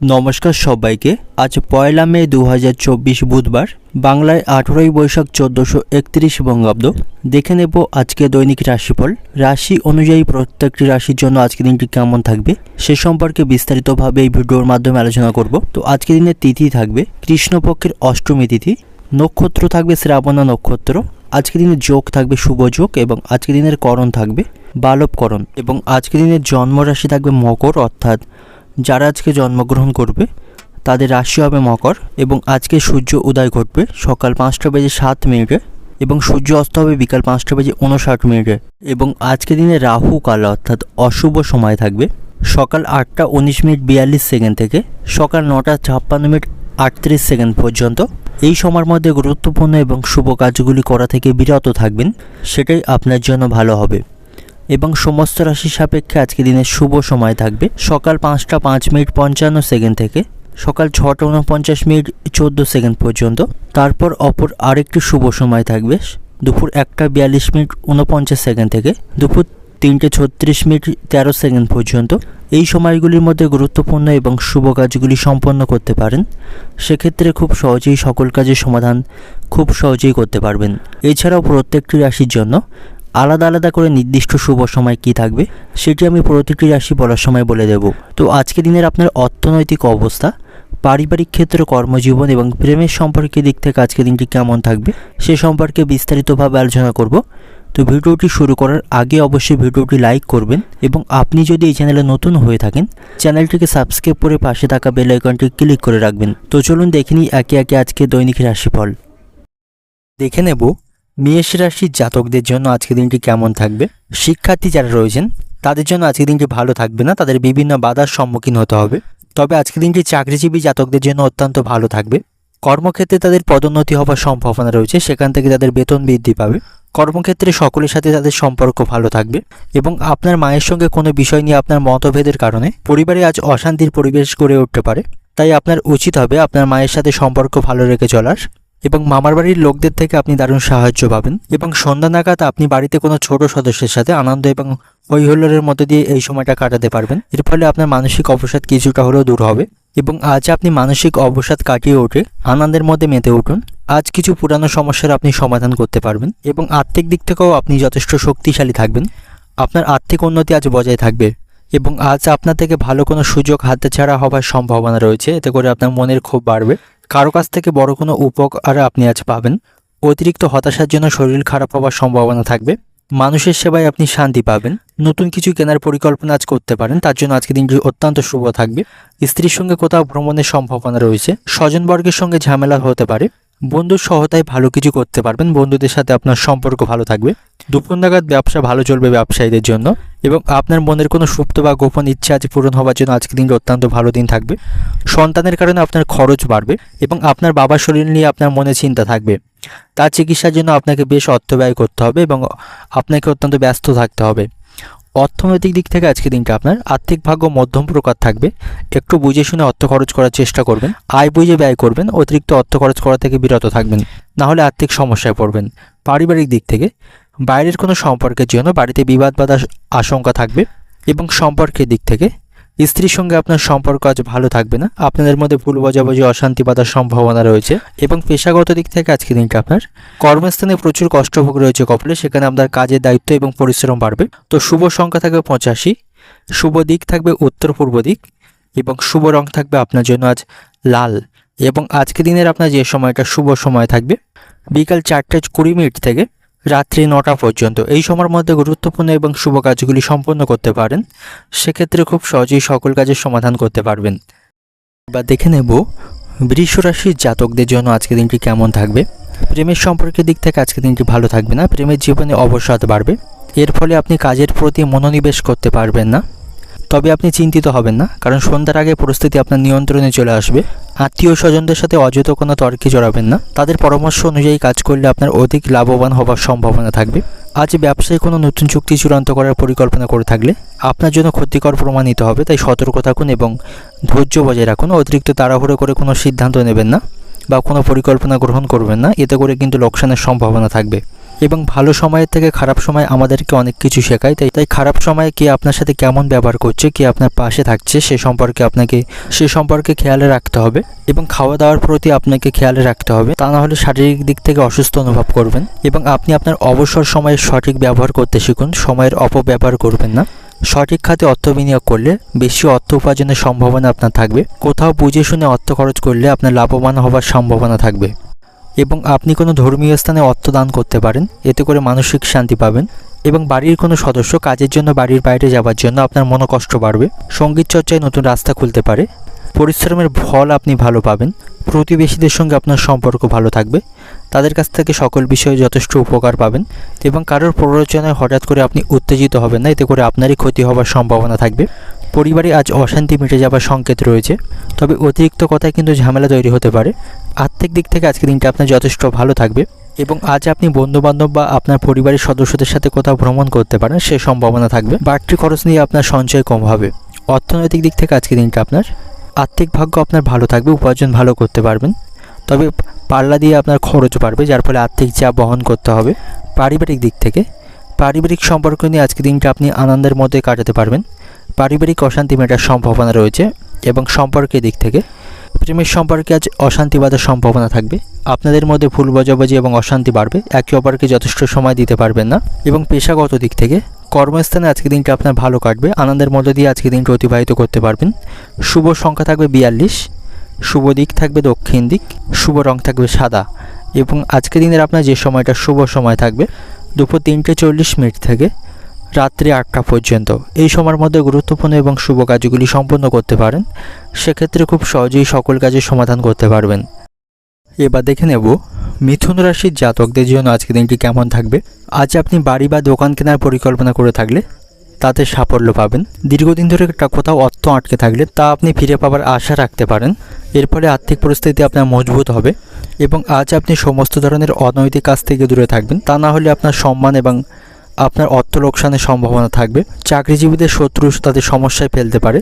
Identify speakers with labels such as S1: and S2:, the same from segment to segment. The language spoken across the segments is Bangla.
S1: নমস্কার সবাইকে। আজ পয়লা মে দু হাজার চব্বিশ বুধবার, বাংলায় আঠেরোই বৈশাখ চোদ্দোশো একত্রিশ বঙ্গাব্দ। দেখে নেব আজকে দৈনিক রাশিফল। রাশি অনুযায়ী প্রত্যেকটি রাশির জন্য আজকের দিনটি কেমন থাকবে, সে সম্পর্কে বিস্তারিতভাবে এই ভিডিওর মাধ্যমে আলোচনা করব। তো আজকের দিনের তিথি থাকবে কৃষ্ণপক্ষের অষ্টমী তিথি। নক্ষত্র থাকবে শ্রাবণা নক্ষত্র। আজকের দিনে যোগ থাকবে শুভ যোগ এবং আজকের দিনের করণ থাকবে বালবকরণ এবং আজকের দিনের জন্মরাশি থাকবে মকর, অর্থাৎ যারা আজকে জন্মগ্রহণ করবে, তাদের রাশি হবে মকর এবং আজকে সূর্য উদয় ঘটবে সকাল পাঁচটা বেজে সাত মিনিটে এবং সূর্য অস্ত হবে বিকাল পাঁচটা বেজে উনষাট মিনিটে এবং আজকে দিনে রাহু কাল অর্থাৎ অশুভ সময় থাকবে সকাল আটটা উনিশ মিনিট বিয়াল্লিশ সেকেন্ড থেকে সকাল নটা ছাপ্পান্ন মিনিট আটত্রিশ সেকেন্ড পর্যন্ত। এই সময়ের মধ্যে গুরুত্বপূর্ণ এবং শুভ কাজগুলি করা থেকে বিরত থাকবেন, সেটাই আপনার জন্য ভালো হবে। এবং সমস্ত রাশির সাপেক্ষে আজকে দিনের শুভ সময় থাকবে। সকাল পাঁচটা পাঁচ মিনিট পঞ্চান্ন সেকেন্ড থেকে, সকাল ছটা উনপঞ্চাশ মিনিট চোদ্দ সেকেন্ড পর্যন্ত। তারপর অপর আরেকটি শুভ সময় থাকবে, দুপুর একটা বিয়াল্লিশ মিনিট উনপঞ্চাশ সেকেন্ড থেকে, দুপুর তিনটে ছত্রিশ মিনিট তেরো সেকেন্ড পর্যন্ত। এই সময়গুলির মধ্যে গুরুত্বপূর্ণ এবং শুভ কাজগুলি সম্পন্ন করতে পারেন। সেক্ষেত্রে খুব সহজেই সকল কাজের সমাধান খুব সহজেই করতে পারবেন। এছাড়াও প্রত্যেকটি রাশির জন্য আলাদা আলাদা করে নির্দিষ্ট শুভ সময় কি থাকবে, সেটি আমি প্রতিটি রাশি বলার সময় বলে দেব। তো আজকে দিনের আপনার অর্থনৈতিক অবস্থা, পারিবারিক ক্ষেত্র, কর্মজীবন এবং প্রেমের সম্পর্কের দিক থেকে আজকে দিনটি কেমন থাকবে, সে সম্পর্কে বিস্তারিতভাবে আলোচনা করব। তো ভিডিওটি শুরু করার আগে অবশ্যই ভিডিওটি লাইক করবেন এবং আপনি যদি এই চ্যানেলে নতুন হয়ে থাকেন, চ্যানেলটিকে সাবস্ক্রাইব করে পাশে থাকা বেল আইকনটি ক্লিক করে রাখবেন। তো চলুন দেখে নিই একে একে আজকে দৈনিক রাশিফল। দেখে নেব মেষ রাশির জাতকদের জন্য আজকের দিনটি কেমন থাকবে? শিক্ষার্থী যারা রয়েছেন, তাদের জন্য আজকের দিনটি ভালো থাকবে না, তাদের বিভিন্ন বাধার সম্মুখীন হতে হবে। তবে আজকের দিনটি চাকরিজীবী জাতকদের জন্য অত্যন্ত ভালো থাকবে। কর্মক্ষেত্রে তাদের পদোন্নতি হওয়ার সম্ভাবনা রয়েছে, সেখান থেকে তাদের বেতন বৃদ্ধি পাবে। কর্মক্ষেত্রে সকলের সাথে তাদের সম্পর্ক ভালো থাকবে এবং আপনার মায়ের সঙ্গে কোনো বিষয় নিয়ে আপনার মতভেদের কারণে পরিবারে আজ অশান্তির পরিবেশ গড়ে উঠতে পারে। তাই আপনার উচিত হবে আপনার মায়ের সাথে সম্পর্ক ভালো রেখে চলার। এবং মামার বাড়ির লোকদের থেকে আপনি দারুণ সাহায্য পাবেন। এবং সন্ধ্যা নাগাদ আপনি বাড়িতে কোনো ছোট সদস্যের সাথে আনন্দ এবং হৈহুল্লোড়ের মধ্যে দিয়ে এই সময়টা কাটাতে পারবেন। এর ফলে আপনার মানসিক অবসাদ কিছুটা হলেও দূর হবে। এবং আজ আপনি মানসিক অবসাদ কাটিয়ে উঠে আনন্দের মধ্যে মেতে উঠুন। আজ কিছু পুরানো সমস্যার আপনি সমাধান করতে পারবেন এবং আর্থিক দিক থেকেও আপনি যথেষ্ট শক্তিশালী থাকবেন। আপনার আর্থিক উন্নতি আজ বজায় থাকবে এবং আজ আপনার থেকে ভালো কোনো সুযোগ হাতে ছাড়া হবার সম্ভাবনা রয়েছে। এতে করে আপনার মনের ক্ষোভ বাড়বে। কারও কাছ থেকে বড় কোনো উপকার আপনি আজ পাবেন। অতিরিক্ত হতাশার জন্য শরীর খারাপ হওয়ার সম্ভাবনা থাকবে। মানুষের সেবায় আপনি শান্তি পাবেন। নতুন কিছু কেনার পরিকল্পনা আজ করতে পারেন। তার জন্য আজকের দিনটি অত্যন্ত শুভ থাকবে। স্ত্রীর সঙ্গে কোথাও ভ্রমণের সম্ভাবনা রয়েছে। স্বজনবর্গের সঙ্গে ঝামেলা হতে পারে। বন্ধুর সহায়তায় ভালো কিছু করতে পারবেন। বন্ধুদের সাথে আপনার সম্পর্ক ভালো থাকবে। দুপুর নাগাদ ব্যবসা ভালো চলবে ব্যবসায়ীদের জন্য এবং আপনার মনের কোনো সুপ্ত বা গোপন ইচ্ছা আজ পূরণ হওয়ার জন্য আজকের দিনটি অত্যন্ত ভালো দিন থাকবে। সন্তানের কারণে আপনার খরচ বাড়বে এবং আপনার বাবার শরীর নিয়ে আপনার মনে চিন্তা থাকবে। তার চিকিৎসার জন্য আপনাকে বেশ অর্থ ব্যয় করতে হবে এবং আপনাকে অত্যন্ত ব্যস্ত থাকতে হবে। অর্থনৈতিক দিক থেকে আজকে দিনটা আপনার আর্থিক ভাগ্য মধ্যম প্রকার থাকবে। একটু বুঝে শুনে অর্থ খরচ করার চেষ্টা করবেন। আয় বুঝে ব্যয় করবেন। অতিরিক্ত অর্থ খরচ করা থেকে বিরত থাকবেন। না হলে আর্থিক সমস্যায় পড়বেন। পারিবারিক দিক থেকে বাইরের কোনো সম্পর্কের জন্য বাড়িতে বিবাদ বাধার আশঙ্কা থাকবে এবং সম্পর্কের দিক থেকে স্ত্রীর সঙ্গে আপনার সম্পর্ক আজ ভালো থাকবে না। আপনাদের মধ্যে ভুল বোঝাবুঝি অশান্তি বাধার সম্ভাবনা রয়েছে এবং পেশাগত দিক থেকে আজকে দিনটা আপনার কর্মস্থানে প্রচুর কষ্টভোগ রয়েছে কপালে সেখানে আপনার কাজের দায়িত্ব এবং পরিশ্রম বাড়বে। তো শুভ সংখ্যা থাকবে পঁচাশি শুভ দিক থাকবে উত্তর পূর্ব দিক এবং শুভ রং থাকবে আপনার জন্য আজ লাল এবং আজকে দিনের আপনার যে সময়টা শুভ সময় থাকবে বিকাল চারটে কুড়ি মিনিট থেকে রাত্রি নটা পর্যন্ত। এই সময়ের মধ্যে গুরুত্বপূর্ণ এবং শুভ কাজগুলি সম্পন্ন করতে পারেন। সেক্ষেত্রে খুব সহজেই সকল কাজের সমাধান করতে পারবেন। বা দেখে নেব বৃষ রাশির জাতকদের জন্য আজকের দিনটি কেমন থাকবে। প্রেমের সম্পর্কের দিক থেকে আজকের দিনটি ভালো থাকবে না। প্রেমের জীবনে অবসাদ বাড়বে। এর ফলে আপনি কাজের প্রতি মনোনিবেশ করতে পারবেন না। তবে আপনি চিন্তিত হবেন না, কারণ সন্ধ্যার আগে পরিস্থিতি আপনার নিয়ন্ত্রণে চলে আসবে। আত্মীয় স্বজনদের সাথে অযথ কোনো তর্কে জড়াবেন না। তাদের পরামর্শ অনুযায়ী কাজ করলে আপনার অধিক লাভবান হবার সম্ভাবনা থাকবে। আজ ব্যবসায় কোনো নতুন চুক্তি চূড়ান্ত করার পরিকল্পনা করে থাকলে আপনার জন্য ক্ষতিকর প্রমাণিত হবে, তাই সতর্ক থাকুন এবং ধৈর্য বজায় রাখুন। অতিরিক্ত তাড়াহুড়ো করে কোনো সিদ্ধান্ত নেবেন না বা কোনো পরিকল্পনা গ্রহণ করবেন না, এতে করে কিন্তু লোকসানের সম্ভাবনা থাকবে। এবং ভালো সময়ের থেকে খারাপ সময় আমাদেরকে অনেক কিছু শেখায়, তাই তাই খারাপ সময়ে কে আপনার সাথে কেমন ব্যবহার করছে, কে আপনার পাশে থাকছে, সে সম্পর্কে আপনাকে, সে সম্পর্কে খেয়ালে রাখতে হবে এবং খাওয়া দাওয়ার প্রতি আপনাকে খেয়ালে রাখতে হবে। তা না হলে শারীরিক দিক থেকে অসুস্থ অনুভব করবেন এবং আপনি আপনার অবসর সময়ে সঠিক ব্যবহার করতে শিখুন, সময়ের অপব্যবহার করবেন না। সঠিক খাতে অর্থ বিনিয়োগ করলে বেশি অর্থ উপার্জনের সম্ভাবনা আপনার থাকবে। কোথাও বুঝে শুনে অর্থ খরচ করলে আপনার লাভবান হওয়ার সম্ভাবনা থাকবে। এবং আপনি কোনো ধর্মীয় স্থানে অর্থ দান করতে পারেন, এতে করে মানসিক শান্তি পাবেন এবং বাড়ির কোনো সদস্য কাজের জন্য বাড়ির বাইরে যাওয়ার জন্য আপনার মনোকষ্ট বাড়বে। সংগীত চর্চায় নতুন রাস্তা খুলতে পারে। পরিশ্রমের ফল আপনি ভালো পাবেন। প্রতিবেশীদের সঙ্গে আপনার সম্পর্ক ভালো থাকবে। তাদের কাছ থেকে সকল বিষয়ে যথেষ্ট উপকার পাবেন এবং কারোর প্ররোচনায় হঠাৎ করে আপনি উত্তেজিত হবেন না, এতে করে আপনারই ক্ষতি হওয়ার সম্ভাবনা থাকবে। পরিবারে আজ অশান্তি মিটে যাবার সংকেত রয়েছে। তবে অতিরিক্ত কথায় কিন্তু ঝামেলা তৈরি হতে পারে। আর্থিক দিক থেকে আজকের দিনটা আপনার যথেষ্ট ভালো থাকবে এবং আজ আপনি বন্ধুবান্ধব বা আপনার পরিবারের সদস্যদের সাথে কোথাও ভ্রমণ করতে পারেন, সে সম্ভাবনা থাকবে। বাড়তি খরচ নিয়ে আপনার সঞ্চয় কম হবে। অর্থনৈতিক দিক থেকে আজকের দিনটা আপনার আর্থিক ভাগ্য আপনার ভালো থাকবে, উপার্জন ভালো করতে পারবেন। তবে পাল্লা দিয়ে আপনার খরচ বাড়বে, যার ফলে আর্থিক চাপ বহন করতে হবে। পারিবারিক দিক থেকে পারিবারিক সম্পর্ক নিয়ে আজকের দিনটা আপনি আনন্দের মধ্যে কাটাতে পারবেন। পারিবারিক অশান্তি মেটার সম্ভাবনা রয়েছে এবং সম্পর্কের দিক থেকে প্রেমের সম্পর্কে আজ অশান্তি বাঁধার সম্ভাবনা থাকবে। আপনাদের মধ্যে ভুল বোঝাবুঝি এবং অশান্তি বাড়বে। একে অপরকে যথেষ্ট সময় দিতে পারবেন না। এবং পেশাগত দিক থেকে, কর্মস্থানে আজকে দিনটা আপনার ভালো কাটবে। আনন্দের মধ্য দিয়ে আজকে দিনটা অতিবাহিত করতে পারবেন। শুভ সংখ্যা থাকবে বিয়াল্লিশ। শুভ দিক থাকবে দক্ষিণ দিক। শুভ রং থাকবে সাদা। এবং আজকে দিনের আপনার যে সময়টা, শুভ সময় থাকবে দুপুর তিনটে চল্লিশ মিনিট থেকে রাত্রি আটটা পর্যন্ত। এই সময়ের মধ্যে গুরুত্বপূর্ণ এবং শুভ কাজগুলি সম্পন্ন করতে পারেন। সেক্ষেত্রে খুব সহজেই সকল কাজের সমাধান করতে পারবেন। এবার দেখে নেব, মিথুন রাশির জাতকদের জন্য আজকের দিনটি কেমন থাকবে? আজ আপনি বাড়ি বা দোকান কেনার পরিকল্পনা করে থাকলে তাতে সাফল্য পাবেন। দীর্ঘদিন ধরে একটা কোথাও অর্থ আটকে থাকলে তা আপনি ফিরে পাবার আশা রাখতে পারেন। এর ফলে আর্থিক পরিস্থিতি আপনার মজবুত হবে এবং আজ আপনি সমস্ত ধরনের অনৈতিক কাজ থেকে দূরে থাকবেন। তা না হলে আপনার সম্মান এবং আপনার অর্থ লোকসানের সম্ভাবনা থাকবে। চাকরিজীবীদের শত্রু তাদের সমস্যায় ফেলতে পারে।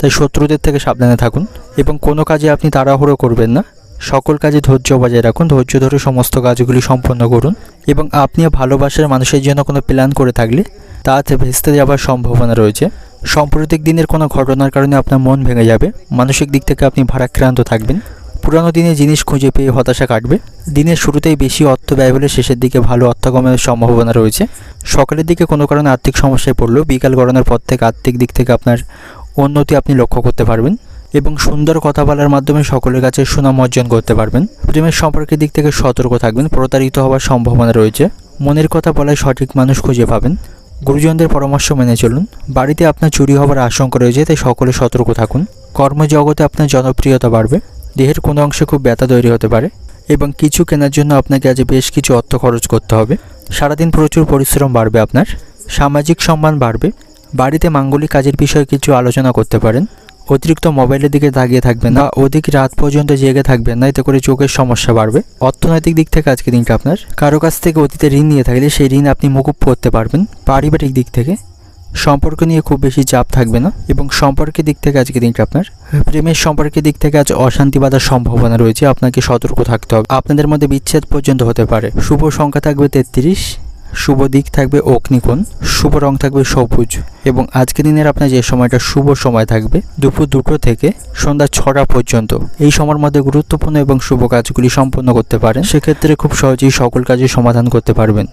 S1: তাই শত্রুদের থেকে সাবধানে থাকুন এবং কোনো কাজে আপনি তাড়াহুড়ো করবেন না। সকল কাজে ধৈর্য বজায় রাখুন। ধৈর্য ধরে সমস্ত কাজগুলি সম্পন্ন করুন এবং আপনিও ভালোবাসার মানুষের জন্য কোনো প্ল্যান করে থাকলে তাতে ভেস্তে যাওয়ার সম্ভাবনা রয়েছে। সাম্প্রতিক দিনের কোনো ঘটনার কারণে আপনার মন ভেঙে যাবে। মানসিক দিক থেকে আপনি ভারাক্রান্ত থাকবেন। পুরানো দিনে জিনিস খুঁজে পেয়ে হতাশা কাটবে। দিনের শুরুতেই বেশি অর্থ ব্যয় হলে শেষের দিকে ভালো অর্থ সম্ভাবনা রয়েছে। সকালের দিকে কোনো কারণে আর্থিক সমস্যায় পড়লেও বিকাল গড়ানোর পর থেকে আর্থিক দিক থেকে আপনার উন্নতি আপনি লক্ষ্য করতে পারবেন এবং সুন্দর কথা বলার মাধ্যমে সকলের কাছে সুনাম অর্জন করতে পারবেন। প্রেমের সম্পর্কের দিক থেকে সতর্ক থাকবেন। প্রতারিত হওয়ার সম্ভাবনা রয়েছে। মনের কথা বলায় সঠিক মানুষ খুঁজে পাবেন। গুরুজনদের পরামর্শ মেনে চলুন। বাড়িতে আপনার চুরি হওয়ার আশঙ্কা রয়েছে, তাই সকলে সতর্ক থাকুন। কর্মজগতে আপনার জনপ্রিয়তা বাড়বে। দেহের কোনো অংশে খুব ব্যথা তৈরি হতে পারে এবং কিছু কেনার জন্য আপনাকে আজ বেশ কিছু অর্থ খরচ করতে হবে। সারাদিন প্রচুর পরিশ্রম বাড়বে আপনার, সামাজিক সম্মান বাড়বে, বাড়িতে মাঙ্গলিক কাজের বিষয়ে কিছু আলোচনা করতে পারেন, অতিরিক্ত মোবাইলের দিকে তাকিয়ে থাকবেন না, অধিক রাত পর্যন্ত জেগে থাকবেন না, এতে করে চোখের সমস্যা বাড়বে। অর্থনৈতিক দিক থেকে আজকে দিনটা আপনার। কারও কাছ থেকে অতীতে ঋণ নিয়ে থাকলে সেই ঋণ আপনি মুকুব করতে পারবেন, পারিবারিক দিক থেকে। সম্পর্ক নিয়ে খুব বেশি চাপ থাকবে না এবং সম্পর্কের দিক থেকে আজকে দিনটা আপনার প্রেমের সম্পর্কের দিক থেকে আজ অশান্তি বাঁধার সম্ভাবনা রয়েছে, আপনাকে সতর্ক থাকতে হবে। আপনাদের মধ্যে বিচ্ছেদ পর্যন্ত হতে পারে। শুভ সংখ্যা থাকবে তেত্রিশ, শুভ দিক থাকবে অগ্নিকোণ, শুভ রং থাকবে সবুজ এবং আজকে দিনের আপনার যে সময়টা, শুভ সময় থাকবে দুপুর দুটো থেকে সন্ধ্যা ছটা পর্যন্ত। এই সময়ের মধ্যে গুরুত্বপূর্ণ এবং শুভ কাজগুলি সম্পন্ন করতে পারেন। সেক্ষেত্রে খুব সহজেই সকল কাজের সমাধান করতে পারবেন।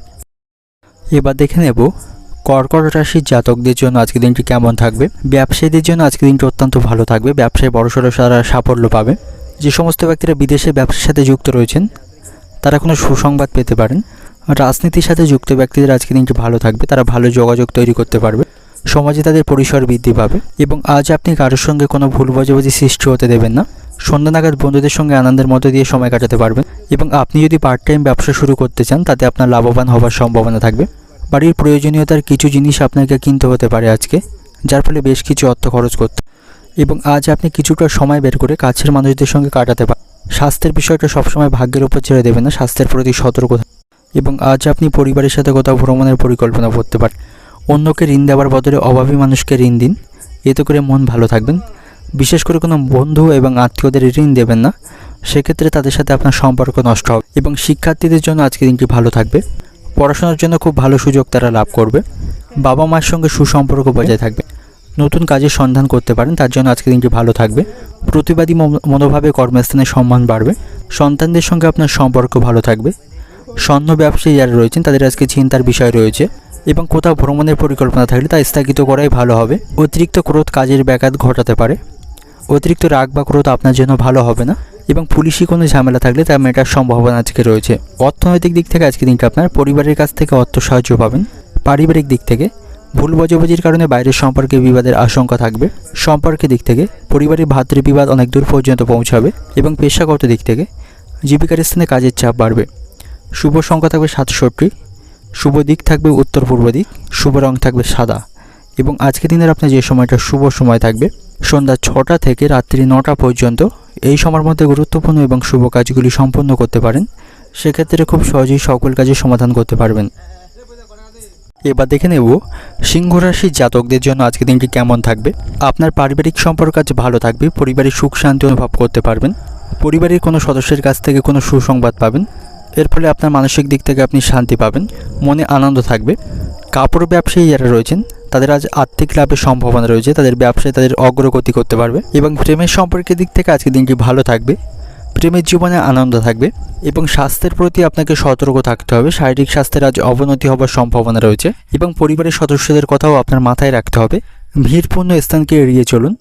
S1: এবার দেখে নেব কর্কট রাশির জাতকদের জন্য আজকের দিনটি কেমন থাকবে? ব্যবসায়ীদের জন্য আজকের দিনটি অত্যন্ত ভালো থাকবে। ব্যবসায় বড়সড় সারা সাফল্য পাবে। যে সমস্ত ব্যক্তিরা বিদেশে ব্যবসার সাথে যুক্ত রয়েছেন, তারা কোনো সুসংবাদ পেতে পারেন। রাজনীতির সাথে যুক্ত ব্যক্তিদের আজকের দিনটি ভালো থাকবে। তারা ভালো যোগাযোগ তৈরি করতে পারবে। সমাজে তাদের পরিসর বৃদ্ধি পাবে এবং আজ আপনি কারোর সঙ্গে কোনো ভুল বোঝাবুঝি সৃষ্টি হতে দেবেন না। সন্ধ্যা নাগাদ বন্ধুদের সঙ্গে আনন্দের মধ্যে দিয়ে সময় কাটাতে পারবেন এবং আপনি যদি পার্ট টাইম ব্যবসা শুরু করতে চান, তাতে আপনার লাভবান হওয়ার সম্ভাবনা থাকবে। বাড়ির প্রয়োজনীয়তার কিছু জিনিস আপনাকে কিনতে হতে পারে আজকে, যার ফলে বেশ কিছু অর্থ খরচ করতে এবং আজ আপনি কিছুটা সময় বের করে কাছের মানুষদের সঙ্গে কাটাতে পারেন স্বাস্থ্যের বিষয়টা সবসময় ভাগ্যের উপর ছেড়ে দেবেন না, স্বাস্থ্যের প্রতি সতর্ক এবং আজ আপনি পরিবারের সাথে কোথাও ভ্রমণের পরিকল্পনা করতে পারেন। অন্যকে ঋণ দেওয়ার বদলে অভাবী মানুষকে ঋণ দিন। এতে করে মন ভালো থাকবেন। বিশেষ করে কোনো বন্ধু এবং আত্মীয়দের ঋণ দেবেন না। সেক্ষেত্রে তাদের সাথে আপনার সম্পর্ক নষ্ট হবে। এবং শিক্ষার্থীদের জন্য আজকে দিনটি ভালো থাকবে। পড়াশোনার জন্য খুব ভালো সুযোগ তারা লাভ করবে। বাবা মায়ের সঙ্গে সুসম্পর্ক বজায় থাকবে। নতুন কাজের সন্ধান করতে পারেন, তার জন্য আজকে দিনটি ভালো থাকবে। প্রতিবাদী মনো- মনোভাবে কর্মস্থানে সম্মান বাড়বে। সন্তানদের সঙ্গে আপনার সম্পর্ক ভালো থাকবে। স্বর্ণ ব্যবসায়ী যারা রয়েছেন, তাদের আজকে চিন্তার বিষয় রয়েছে এবং কোথাও ভ্রমণের পরিকল্পনা থাকলে তা স্থগিত করাই ভালো হবে। অতিরিক্ত ক্রোধ কাজের ব্যাঘাত ঘটাতে পারে। অতিরিক্ত রাগ বা ক্রোধ আপনার জন্য ভালো হবে না। এবং পুলিশি কোনো ঝামেলা থাকলে তা মেটার সম্ভাবনা আজকে রয়েছে। অর্থনৈতিক দিক থেকে আজকে দিনটা আপনার পরিবারের কাছ থেকে অর্থ সাহায্য পাবেন। পারিবারিক দিক থেকে ভুল বোঝাবুঝির কারণে বাইরের সম্পর্কে বিবাদের আশঙ্কা থাকবে। সম্পর্কের দিক থেকে পরিবারের ভাতৃ বিবাদ অনেক দূর পর্যন্ত পৌঁছাবে এবং পেশাগত দিক থেকে জীবিকার স্থানে কাজের চাপ বাড়বে। শুভ সংখ্যা থাকবে সাতষট্টি, শুভ দিক থাকবে উত্তর পূর্ব দিক, শুভ রং থাকবে সাদা এবং আজকে দিনের আপনার যে সময়টা, শুভ সময় থাকবে সন্ধ্যা ছটা থেকে রাত্রি নটা পর্যন্ত এই সময়ের মধ্যে গুরুত্বপূর্ণ এবং শুভ কাজগুলি সম্পন্ন করতে পারেন, সেক্ষেত্রে খুব সহজেই সকল কাজের সমাধান করতে পারবেন। এবার দেখে নেব সিংহ রাশির জাতকদের জন্য আজকের দিনটি কেমন থাকবে। আপনার পারিবারিক সম্পর্ক আজ ভালো থাকবে, পরিবারের সুখ শান্তি অনুভব করতে পারবেন, পরিবারের কোনো সদস্যের কাছ থেকে কোনো সুসংবাদ পাবেন, এর ফলে আপনার মানসিক দিক থেকে আপনি শান্তি পাবেন, মনে আনন্দ থাকবে। কাপড় ব্যবসায়ী যারা রয়েছেন তাদের আজ আর্থিক লাভের সম্ভাবনা রয়েছে, তাদের ব্যবসায় তাদের অগ্রগতি করতে পারবে এবং প্রেমের সম্পর্কের দিক থেকে আজকের দিনটি ভালো থাকবে, প্রেমের জীবনে আনন্দ থাকবে এবং স্বাস্থ্যের প্রতি আপনাকে সতর্ক থাকতে হবে, শারীরিক স্বাস্থ্যের আজ অবনতি হবার সম্ভাবনা রয়েছে এবং পরিবারের সদস্যদের কথাও আপনার মাথায় রাখতে হবে। ভিড়পূর্ণ স্থানকে এড়িয়ে চলুন।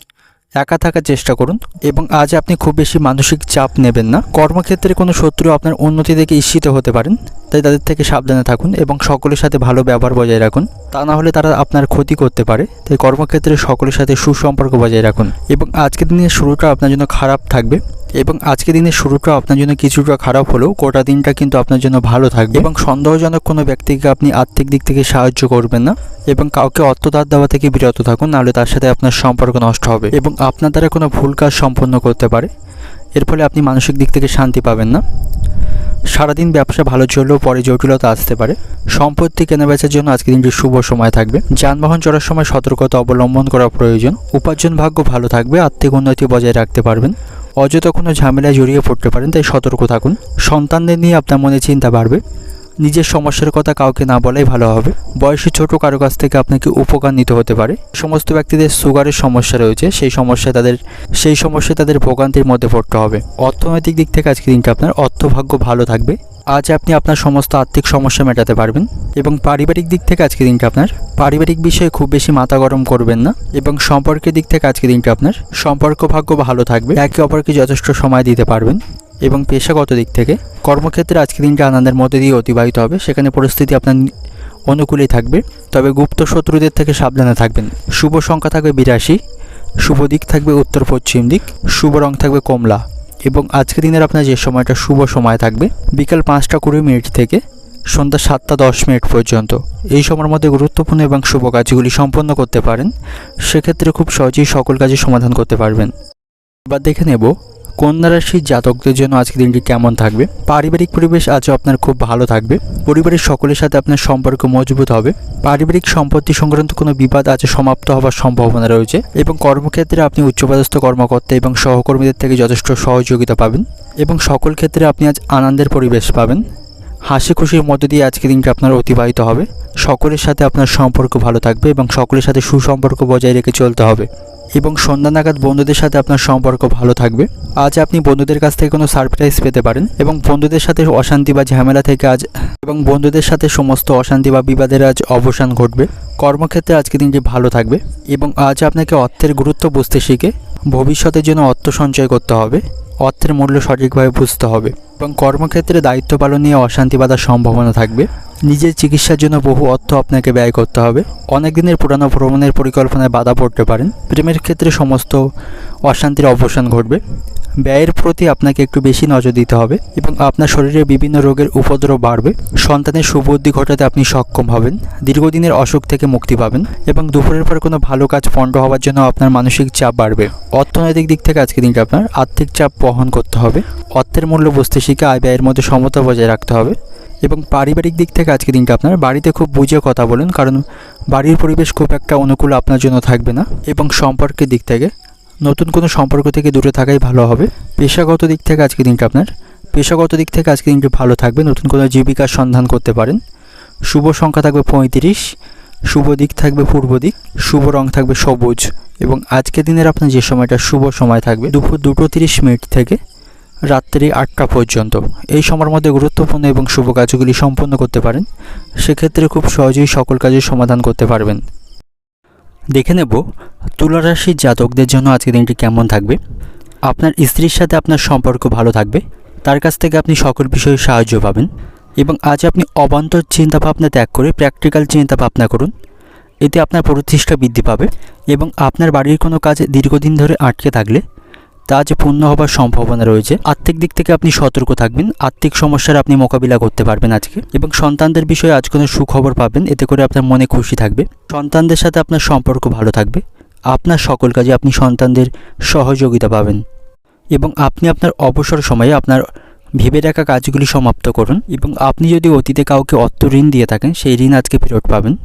S1: একা থাকার চেষ্টা করুন এবং আজ আপনি খুব বেশি মানসিক চাপ নেবেন না। কর্মক্ষেত্রে কোনো শত্রু আপনার উন্নতি দেখে ঈর্ষিত হতে পারেন, তাই তাদের থেকে সাবধানে থাকুন এবং সকলের সাথে ভালো ব্যবহার বজায় রাখুন। তা না হলে তারা আপনার ক্ষতি করতে পারে, তাই কর্মক্ষেত্রে সকলের সাথে সুসম্পর্ক বজায় রাখুন। এবং আজকের দিনের শুরুটা আপনার জন্য খারাপ থাকবে। এবং আজকে দিনের শুরুটা আপনার জন্য কিছুটা খারাপ হলেও গোটা দিনটা কিন্তু আপনার জন্য ভালো থাকবে। এবং সন্দেহজনক কোনো ব্যক্তিকে আপনি আর্থিক দিক থেকে সাহায্য করবেন না এবং কাউকে অর্থদার দেওয়া থেকে বিরত থাকুন নাহলে তার সাথে আপনার সম্পর্ক নষ্ট হবে এবং আপনার দ্বারা কোনো ভুল কাজ সম্পন্ন করতে পারে। এর ফলে আপনি মানসিক দিক থেকে শান্তি পাবেন না। সারাদিন ব্যবসা ভালো চললেও পরে জটিলতা আসতে পারে। সম্পত্তি কেনাবেচার জন্য আজকের দিনটি শুভ সময় থাকবে। যানবাহন চড়ার সময় সতর্কতা অবলম্বন করা প্রয়োজন। উপার্জন ভাগ্য ভালো থাকবে, আর্থিক উন্নতি বজায় রাখতে পারবেন। অযথা কোনো ঝামেলায় জড়িয়ে পড়তে পারেন, তাই সতর্ক থাকুন। সন্তানদের নিয়ে আপনার মনে চিন্তা বাড়বে। নিজের সমস্যার কথা কাউকে না বলাই ভালো হবে। বয়সে ছোট কারও কাছ থেকে আপনাকে উপকার নিতে হতে পারে। সমস্ত ব্যক্তিদের সুগারের সমস্যা রয়েছে। সেই সমস্যায় তাদের, সেই সমস্যায় তাদের ভোগান্তির মধ্যে পড়তে হবে। অর্থনৈতিক দিক থেকে আজকে দিনটা আপনার অর্থভাগ্য ভালো থাকবে। আজ আপনি আপনার সমস্ত আর্থিক সমস্যা মেটাতে পারবেন এবং পারিবারিক দিক থেকে আজকে দিনটা আপনার পারিবারিক বিষয়ে খুব বেশি মাথা গরম করবেন না এবং সম্পর্কের দিক থেকে আজকে দিনটা আপনার সম্পর্ক ভাগ্য ভালো থাকবে। একে অপরকে যথেষ্ট সময় দিতে পারবেন। এবং পেশাগত দিক থেকে কর্মক্ষেত্রে আজকের দিনটা আনন্দের মধ্যে দিয়ে অতিবাহিত হবে। সেখানে পরিস্থিতি আপনার অনুকূলেই থাকবে। তবে গুপ্ত শত্রুদের থেকে সাবধানে থাকবেন। শুভ সংখ্যা থাকবে বিরাশি, শুভ দিক থাকবে উত্তর পশ্চিম দিক, শুভ রং থাকবে কমলা এবং আজকের দিনের আপনার যে সময়টা, শুভ সময় থাকবে। বিকাল পাঁচটা কুড়ি মিনিট থেকে সন্ধ্যা সাতটা দশ মিনিট পর্যন্ত। এই সময়ের মধ্যে গুরুত্বপূর্ণ এবং শুভ কাজগুলি সম্পন্ন করতে পারেন। সেক্ষেত্রে খুব সহজেই সকল কাজের সমাধান করতে পারবেন। এবার দেখে নেব কন্যা রাশির জাতকদের জন্য আজকের দিনটি কেমন থাকবে? পারিবারিক পরিবেশ আজও আপনার খুব ভালো থাকবে। পরিবারের সকলের সাথে আপনার সম্পর্ক মজবুত হবে। পারিবারিক সম্পত্তি সংক্রান্ত কোনো বিবাদ আজ সমাপ্ত হওয়ার সম্ভাবনা রয়েছে এবং কর্মক্ষেত্রে আপনি উচ্চপদস্থ কর্মকর্তা এবং সহকর্মীদের থেকে যথেষ্ট সহযোগিতা পাবেন এবং সকল ক্ষেত্রে আপনি আজ আনন্দের পরিবেশ পাবেন। হাসি খুশির মধ্য দিয়ে আজকে দিনটা আপনার অতিবাহিত হবে। সকলের সাথে আপনার সম্পর্ক ভালো থাকবে এবং সকলের সাথে সুসম্পর্ক বজায় রেখে চলতে হবে। এবং সন্ধ্যা নাগাদ বন্ধুদের সাথে আপনার সম্পর্ক ভালো থাকবে। আজ আপনি বন্ধুদের কাছ থেকে কোনো সারপ্রাইজ পেতে পারেন এবং বন্ধুদের সাথে অশান্তি বা ঝামেলা থেকে আজ এবং বন্ধুদের সাথে সমস্ত অশান্তি বা বিবাদের আজ অবসান ঘটবে। কর্মক্ষেত্রে আজকে দিনটি ভালো থাকবে এবং আজ আপনাকে অর্থের গুরুত্ব বুঝতে শিখে ভবিষ্যতের জন্য অর্থ সঞ্চয় করতে হবে। অর্থের মূল্য সঠিকভাবে বুঝতে হবে এবং কর্মক্ষেত্রে দায়িত্ব পালন নিয়ে অশান্তি বাঁধার সম্ভাবনা থাকবে। নিজের চিকিৎসার জন্য বহু অর্থ আপনাকে ব্যয় করতে হবে। অনেক দিনের পুরানো ভ্রমণের পরিকল্পনায় বাধা পড়তে পারেন। প্রেমের ক্ষেত্রে সমস্ত অশান্তির অবসান ঘটবে। ব্যয়ের প্রতি আপনাকে একটু বেশি নজর দিতে হবে এবং আপনার শরীরে বিভিন্ন রোগের উপদ্রব বাড়বে। সন্তানের সুবুদ্ধি ঘটাতে আপনি সক্ষম হবেন, দীর্ঘদিনের অসুখ থেকে মুক্তি পাবেন এবং দুপুরের পর কোনো ভালো কাজ পণ্ড হওয়ার জন্য আপনার মানসিক চাপ বাড়বে। অর্থনৈতিক দিক থেকে আজকে দিনটা আপনার আর্থিক চাপ বহন করতে হবে। অর্থের মূল্য বুঝতে শিখে আয় ব্যয়ের মধ্যে সমতা বজায় রাখতে হবে এবং পারিবারিক দিক থেকে আজকে দিনটা আপনার বাড়িতে খুব বুঝে কথা বলুন, কারণ বাড়ির পরিবেশ খুব একটা অনুকূল আপনার জন্য থাকবে না এবং সম্পর্কের দিক থেকে নতুন কোনো সম্পর্ক থেকে দূরে থাকাই ভালো হবে। পেশাগত দিক থেকে আজকে দিনটা আপনার। পেশাগত দিক থেকে আজকে দিনটি ভালো থাকবে। নতুন কোনো জীবিকার সন্ধান করতে পারেন।
S2: শুভ সংখ্যা থাকবে পঁয়ত্রিশ, শুভ দিক থাকবে পূর্ব দিক, শুভ রং থাকবে সবুজ এবং আজকের দিনের আপনার যে সময়টা, শুভ সময় থাকবে দুপুর দুটো তিরিশ মিনিট থেকে রাত্রি আটটা পর্যন্ত। এই সময়ের মধ্যে গুরুত্বপূর্ণ এবং শুভ কাজগুলি সম্পন্ন করতে পারেন। সেক্ষেত্রে খুব সহজেই সকল কাজের সমাধান করতে পারবেন। দেখে নেব তুলা রাশির জাতকদের জন্য আজকের দিনটি কেমন থাকবে। আপনার স্ত্রীর সাথে আপনার সম্পর্ক ভালো থাকবে। তার কাছ থেকে আপনি সকল বিষয়ে সাহায্য পাবেন এবং আজ আপনি অবান্তর চিন্তাভাবনা ত্যাগ করে প্র্যাকটিক্যাল চিন্তাভাবনা করুন। এতে আপনার প্রতিষ্ঠা বৃদ্ধি পাবে এবং আপনার বাড়ির কোনো কাজ দীর্ঘদিন ধরে আটকে থাকলে তা আজ পূর্ণ হবার সম্ভাবনা রয়েছে। আর্থিক দিক থেকে আপনি সতর্ক থাকবেন। আর্থিক সমস্যার আপনি মোকাবিলা করতে পারবেন আজকে। এবং সন্তানদের বিষয়ে আজ কোনো সুখবর পাবেন, এতে করে আপনার মনে খুশি থাকবে। সন্তানদের সাথে আপনার সম্পর্ক ভালো থাকবে। আপনার সকল কাজে আপনি সন্তানদের সহযোগিতা পাবেন। এবং আপনি আপনার অবসর সময়ে আপনার ভেবে রাখা কাজগুলি সমাপ্ত করুন। এবং আপনি যদি অতীতে কাউকে অর্থ ঋণ দিয়ে থাকেন, সেই ঋণ আজকে ফেরত পাবেন।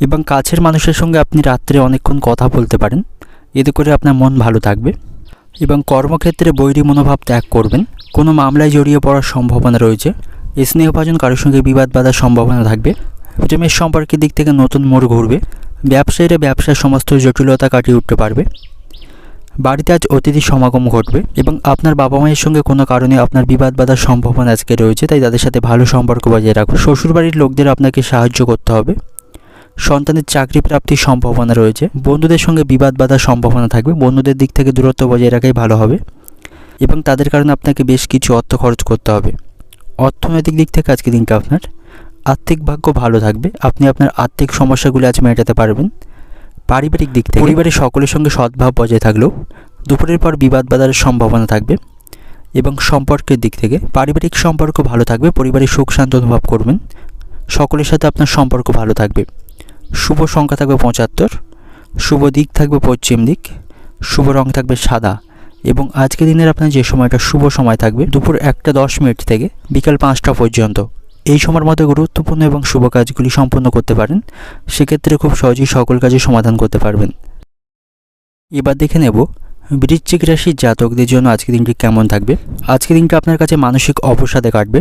S2: এবং কাছের মানুষের সঙ্গে আপনি রাত্রে অনেকক্ষণ কথা বলতে পারেন। এতে করে আপনার মন ভালো থাকবে। এবং কর্মক্ষেত্রে বৈরী মনোভাব ত্যাগ করবেন, কোনো মামলায় জড়িয়ে পড়ার সম্ভাবনা রয়েছে। স্নেহভাজন কারোর সঙ্গে বিবাদ বাঁধার সম্ভাবনা থাকবে। প্রেমের সম্পর্কের দিক থেকে নতুন মোড় ঘুরবে। ব্যবসায়ীরা ব্যবসার সমস্ত জটিলতা কাটিয়ে উঠতে পারবে। বাড়িতে আজ অতিথি সমাগম ঘটবে এবং আপনার বাবা মায়ের সঙ্গে কোনো কারণে আপনার বিবাদ বাঁধার সম্ভাবনা আজকে রয়েছে, তাই তাদের সাথে ভালো সম্পর্ক বজায় রাখুন। শ্বশুরবাড়ির লোকদের আপনাকে সাহায্য করতে হবে। সন্তানের চাকরি প্রাপ্তির সম্ভাবনা রয়েছে। বন্ধুদের সঙ্গে বিবাদ বাঁধার সম্ভাবনা থাকবে। বন্ধুদের দিক থেকে দূরত্ব বজায় রাখাই ভালো হবে এবং তাদের কারণে আপনাকে বেশ কিছু অর্থ খরচ করতে হবে। অর্থনৈতিক দিক থেকে আজকে দিনটা আপনার আর্থিক ভাগ্য ভালো থাকবে। আপনি আপনার আর্থিক সমস্যাগুলি আজ মেটাতে পারবেন। পারিবারিক দিক থেকে পরিবারের সকলের সঙ্গে সদ্ভাব বজায় থাকলেও দুপুরের পর বিবাদ বাঁধার সম্ভাবনা থাকবে এবং সম্পর্কের দিক থেকে পারিবারিক সম্পর্ক ভালো থাকবে। পরিবারের সুখ শান্ত অনুভব করবেন। সকলের সাথে আপনার সম্পর্ক ভালো থাকবে। শুভ সংখ্যা থাকবে পঁচাত্তর, শুভ দিক থাকবে পশ্চিম দিক, শুভ রং থাকবে সাদা এবং আজকের দিনের আপনার যে সময়টা, শুভ সময় থাকবে দুপুর একটা দশ মিনিট থেকে বিকাল পাঁচটা পর্যন্ত। এই সময়ের মধ্যে গুরুত্বপূর্ণ এবং শুভ কাজগুলি সম্পন্ন করতে পারেন, সেক্ষেত্রে খুব সহজেই সকল কাজে সমাধান করতে পারবেন। এবার দেখে নেব বৃশ্চিক রাশির জাতকদের জন্য আজকের দিনটি কেমন থাকবে। আজকের দিনটা আপনার কাছে মানসিক অবসাদে কাটবে।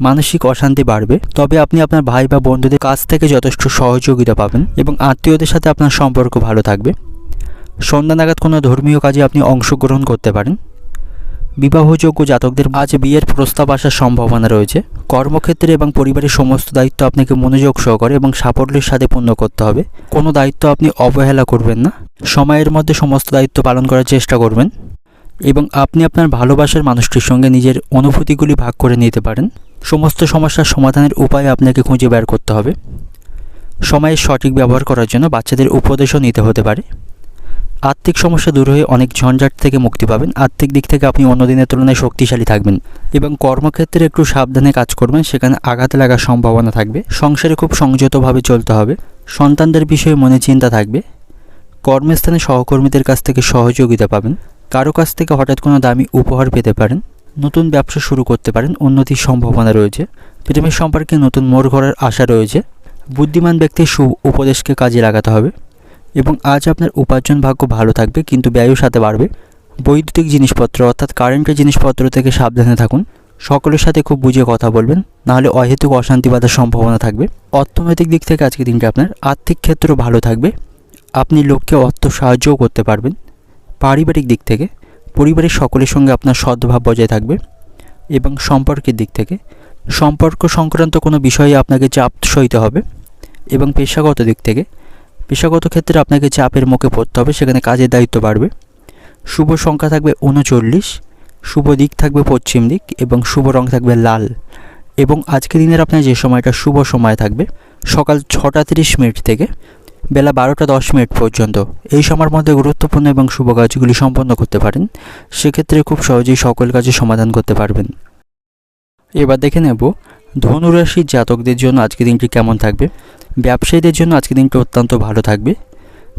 S2: মানসিক অশান্তি বাড়বে, তবে আপনি আপনার ভাই বা বন্ধুদের কাছ থেকে যথেষ্ট সহযোগিতা পাবেন এবং আত্মীয়দের সাথে আপনার সম্পর্ক ভালো থাকবে। সন্ধ্যা নাগাদ কোনো ধর্মীয় কাজে আপনি অংশগ্রহণ করতে পারেন। বিবাহযোগ্য জাতকদের আজ বিয়ের প্রস্তাব আসার সম্ভাবনা রয়েছে। কর্মক্ষেত্রে এবং পরিবারের সমস্ত দায়িত্ব আপনাকে মনোযোগ সহকারে এবং সাফল্যের সাথে পূর্ণ করতে হবে। কোনো দায়িত্ব আপনি অবহেলা করবেন না। সময়ের মধ্যে সমস্ত দায়িত্ব পালন করার চেষ্টা করবেন। এবং আপনি আপনার ভালোবাসার মানুষটির সঙ্গে নিজের অনুভূতিগুলি ভাগ করে নিতে পারেন। সমস্ত সমস্যার সমাধানের উপায় আপনাকে খুঁজে বের করতে হবে। সময়ের সঠিক ব্যবহার করার জন্য বাচ্চাদের উপদেশও নিতে হতে পারে। আর্থিক সমস্যা দূর হয়ে অনেক ঝঞ্ঝাট থেকে মুক্তি পাবেন। আর্থিক দিক থেকে আপনি অন্য দিনের তুলনায় শক্তিশালী থাকবেন এবং কর্মক্ষেত্রে একটু সাবধানে কাজ করবেন, সেখানে আঘাত লাগার সম্ভাবনা থাকবে। সংসারে খুব সংযতভাবে চলতে হবে। সন্তানদের বিষয়ে মনে চিন্তা থাকবে। কর্মস্থানে সহকর্মীদের কাছ থেকে সহযোগিতা পাবেন। কারও কাছ থেকে হঠাৎ কোনো দামি উপহার পেতে পারেন, নতুন ব্যবসা শুরু করতে পারেন উন্নতির সম্ভাবনা রয়েছে প্রেমের সম্পর্কে নতুন মোড় ঘোরার আশা রয়েছে, বুদ্ধিমান ব্যক্তির সু উপদেশকে কাজে লাগাতে হবে এবং আজ আপনার উপার্জন ভাগ্য ভালো থাকবে, কিন্তু ব্যয়ও সাথে বাড়বে। বৈদ্যুতিক জিনিসপত্র অর্থাৎ কারেন্টের জিনিসপত্র থেকে সাবধানে থাকুন, সকলের সাথে খুব বুঝে কথা বলবেন, নাহলে অহেতুক অশান্তি বাঁধার সম্ভাবনা থাকবে। অর্থনৈতিক দিক থেকে আজকে দিনটা আপনার আর্থিক ক্ষেত্র ভালো থাকবে, আপনি লোককে অর্থ সাহায্যও করতে পারবেন। পারিবারিক দিক থেকে পরিবারের সকলের সঙ্গে আপনার সদ্ভাব বজায় থাকবে এবং সম্পর্কের দিক থেকে সম্পর্ক সংক্রান্ত কোনো বিষয়ে আপনাকে চাপ সইতে হবে এবং পেশাগত দিক থেকে পেশাগত ক্ষেত্রে আপনাকে চাপের মুখে পড়তে হবে, সেখানে কাজের দায়িত্ব বাড়বে। শুভ সংখ্যা থাকবে উনচল্লিশ, শুভ দিক থাকবে পশ্চিম দিক এবং শুভ রং থাকবে লাল। এবং আজকের দিনের আপনার যে সময়টা, শুভ সময় থাকবে সকাল ছটা তিরিশ মিনিট থেকে বেলা বারোটা দশ মিনিট পর্যন্ত। এই সময়ের মধ্যে গুরুত্বপূর্ণ এবং শুভ কাজগুলি সম্পন্ন করতে পারেন। সেক্ষেত্রে খুব সহজেই সকল কাজে সমাধান করতে পারবেন। এবার দেখে নেব ধনুরাশির জাতকদের জন্য আজকের দিনটি কেমন থাকবে। ব্যবসায়ীদের জন্য আজকের দিনটি অত্যন্ত ভালো থাকবে।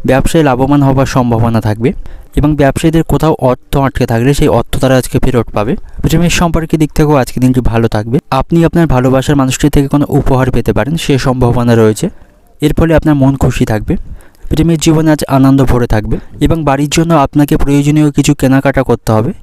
S2: ব্যবসায় লাভবান হওয়ার সম্ভাবনা থাকবে এবং ব্যবসায়ীদের কোথাও অর্থ আটকে থাকলে সেই অর্থ তারা আজকে ফেরত পাবে। প্রেমের সম্পর্কের দিক থেকেও আজকের দিনটি ভালো থাকবে। আপনি আপনার ভালোবাসার মানুষটি থেকে কোনো উপহার পেতে পারেন, সে সম্ভাবনা রয়েছে। এর ফলে আপনার মন খুশি থাকবে, প্রেমের জীবনে আজ আনন্দ ভরে থাকবে এবং বাড়ির জন্য আপনাকে প্রয়োজনীয় কিছু কেনাকাটা করতে হবে।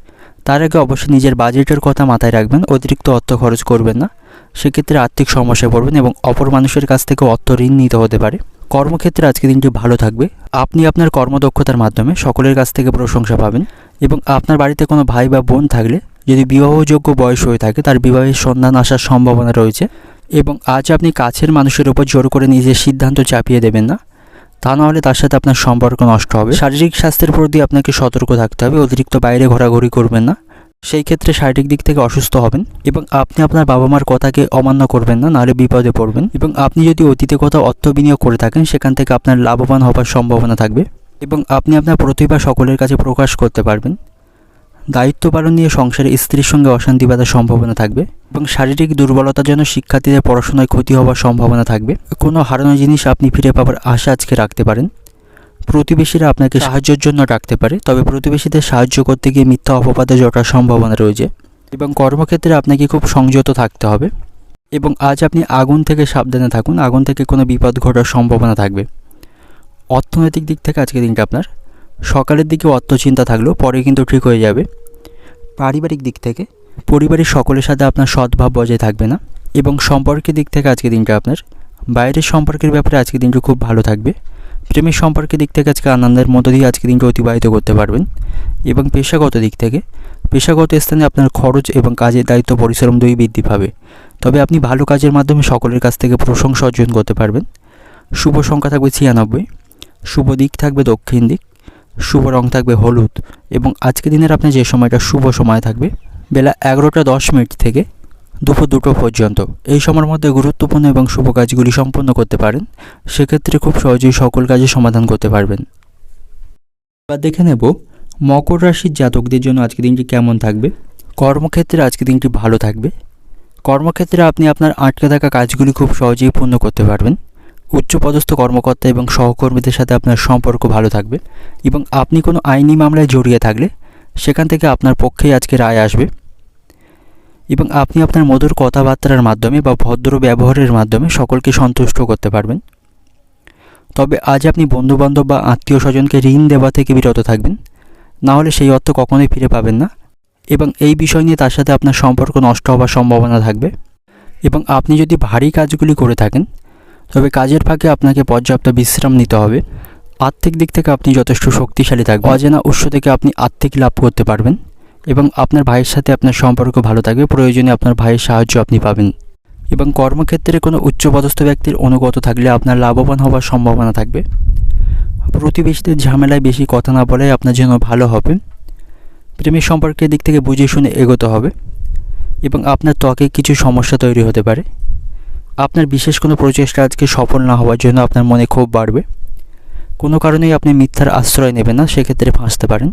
S2: তার আগে অবশ্যই নিজের বাজেটের কথা মাথায় রাখবেন, অতিরিক্ত অর্থ খরচ করবেন না। সেক্ষেত্রে আর্থিক সমস্যায় পড়বেন এবং অপর মানুষের কাছ থেকে অর্থ ঋণ নিতে হতে পারে। কর্মক্ষেত্রে আজকে দিনটি ভালো থাকবে। আপনি আপনার কর্মদক্ষতার মাধ্যমে সকলের কাছ থেকে প্রশংসা পাবেন এবং আপনার বাড়িতে কোনো ভাই বা বোন থাকলে, যদি বিবাহযোগ্য বয়স হয়ে থাকে, তার বিবাহের সন্ধান আসার সম্ভাবনা রয়েছে। এবং আজ আপনি কাছের মানুষের উপর জোর করে নিজের সিদ্ধান্ত চাপিয়ে দেবেন না? তা নাহলে তার সাথে আপনার সম্পর্ক নষ্ট হবে। শারীরিক স্বাস্থ্যের প্রতি আপনাকে সতর্ক থাকতে হবে, অতিরিক্ত বাইরে ঘোরাঘুরি করবেন না। সেই ক্ষেত্রে শারীরিক দিক থেকে অসুস্থ হবেন এবং আপনি আপনার বাবা মার কথাকে অমান্য করবেন না, নাহলে বিপদে পড়বেন। এবং আপনি যদি অতীতে কোথাও অর্থ বিনিয়োগ করে থাকেন, সেখান থেকে আপনার লাভবান হবার সম্ভাবনা থাকবে এবং আপনি আপনার প্রতিভা সকলের কাছে প্রকাশ করতে পারবেন। দায়িত্ব পালন নিয়ে সংসারে স্ত্রীর সঙ্গে অশান্তি বাঁধার সম্ভাবনা থাকবে এবং শারীরিক দুর্বলতার জন্য শিক্ষার্থীদের পড়াশোনায় ক্ষতি হওয়ার সম্ভাবনা থাকবে। কোনো হারানো জিনিস আপনি ফিরে পাওয়ার আশা আজকে রাখতে পারেন। প্রতিবেশীরা আপনাকে সাহায্যের জন্য ডাকতে পারে, তবে প্রতিবেশীদের সাহায্য করতে গিয়ে মিথ্যা অপবাদে জটার সম্ভাবনা রয়েছে এবং কর্মক্ষেত্রে আপনাকে খুব সংযত থাকতে হবে এবং আজ আপনি আগুন থেকে সাবধানে থাকুন, আগুন থেকে কোনো বিপদ ঘটার সম্ভাবনা থাকবে। অর্থনৈতিক দিক থেকে আজকে দিনটা আপনার। সকালের দিকে চিন্তা থাকলেও পরে কিন্তু ঠিক হয়ে যাবে। পারিবারিক দিক থেকে, পরিবারের সকলের সাথে আপনার সদ্ভাব বজায় থাকবে না এবং সম্পর্কের দিক থেকে আজকে দিনটা আপনার, বাইরের সম্পর্কের ব্যাপারে আজকে দিনটা খুব ভালো থাকবে। প্রেমের সম্পর্কের দিক থেকে আজকে আনন্দের মধ্য দিয়ে আজকে দিনটা অতিবাহিত করতে পারবেন এবং পেশাগত দিক থেকে, পেশাগত স্থানে আপনার খরচ এবং কাজের দায়িত্ব, পরিশ্রম দুই বৃদ্ধি পাবে। তবে আপনি ভালো কাজের মাধ্যমে সকলের কাছ থেকে প্রশংসা অর্জন করতে পারবেন। শুভ সংখ্যা থাকবে ছিয়ানব্বই, শুভ দিক থাকবে দক্ষিণ দিক। শুভ রং থাকবে হলুদ এবং আজকে দিনের আপনার যে সময়টা শুভ সময় থাকবে, বেলা এগারোটা দশ মিনিট থেকে দুপুর দুটো পর্যন্ত। এই সময়ের মধ্যে গুরুত্বপূর্ণ এবং শুভ কাজগুলি সম্পন্ন করতে পারেন, সেক্ষেত্রে খুব সহজেই সকল কাজে সমাধান করতে পারবেন। এবার দেখে নেব মকর রাশির জাতকদের জন্য আজকে দিনটি কেমন থাকবে, কর্মক্ষেত্রে আজকে দিনটি ভালো থাকবে। কর্মক্ষেত্রে আপনি আপনার আটকে থাকা কাজগুলি খুব সহজেই পূর্ণ করতে পারবেন। উচ্চপদস্থ কর্মকর্তা এবং সহকর্মীদের সাথে আপনার সম্পর্ক ভালো থাকবে এবং আপনি কোনো আইনি মামলায় জড়িয়ে থাকলে সেখান থেকে আপনার পক্ষেই আজকে রায় আসবে। এবং আপনি আপনার মধুর কথাবার্তার মাধ্যমে বা ভদ্র ব্যবহারের মাধ্যমে সকলকে সন্তুষ্ট করতে পারবেন। তবে আজ আপনি বন্ধুবান্ধব বা আত্মীয় স্বজনকে ঋণ দেওয়া থেকে বিরত থাকবেন, না হলে সেই অর্থ কখনোই ফিরে পাবেন না। এবং এই বিষয় নিয়ে তার সাথে আপনার সম্পর্ক নষ্ট হওয়ার সম্ভাবনা থাকবে। এবং আপনি যদি ভারী কাজগুলি করে থাকেন তবে কাজের ফাঁকে আপনাকে পর্যাপ্ত বিশ্রাম নিতে হবে। আর্থিক দিক থেকে আপনি যথেষ্ট শক্তিশালী থাকবেন। অজানা উৎস থেকে আপনি আর্থিক লাভ করতে পারবেন এবং আপনার ভাইয়ের সাথে আপনার সম্পর্ক ভালো থাকবে। প্রয়োজনে আপনার ভাইয়ের সাহায্য আপনি পাবেন। এবং কর্মক্ষেত্রে কোনো উচ্চপদস্থ ব্যক্তির অনুগত থাকলে আপনার লাভবান হওয়ার সম্ভাবনা থাকবে। প্রতিবেশীদের ঝামেলায় বেশি কথা না বলাই আপনার জন্য ভালো হবে। প্রেমের সম্পর্কের দিক থেকে বুঝে শুনে এগোতে হবে এবং আপনার ত্বকে কিছু সমস্যা তৈরি হতে পারে। আপনার বিশেষ কোনো প্রচেষ্টা আজকে সফল না হওয়ার জন্য আপনার মনে ক্ষোভ বাড়বে। কোনো কারণেই আপনি মিথ্যার আশ্রয় নেবেন না, সেক্ষেত্রে ফাঁসতে পারেন।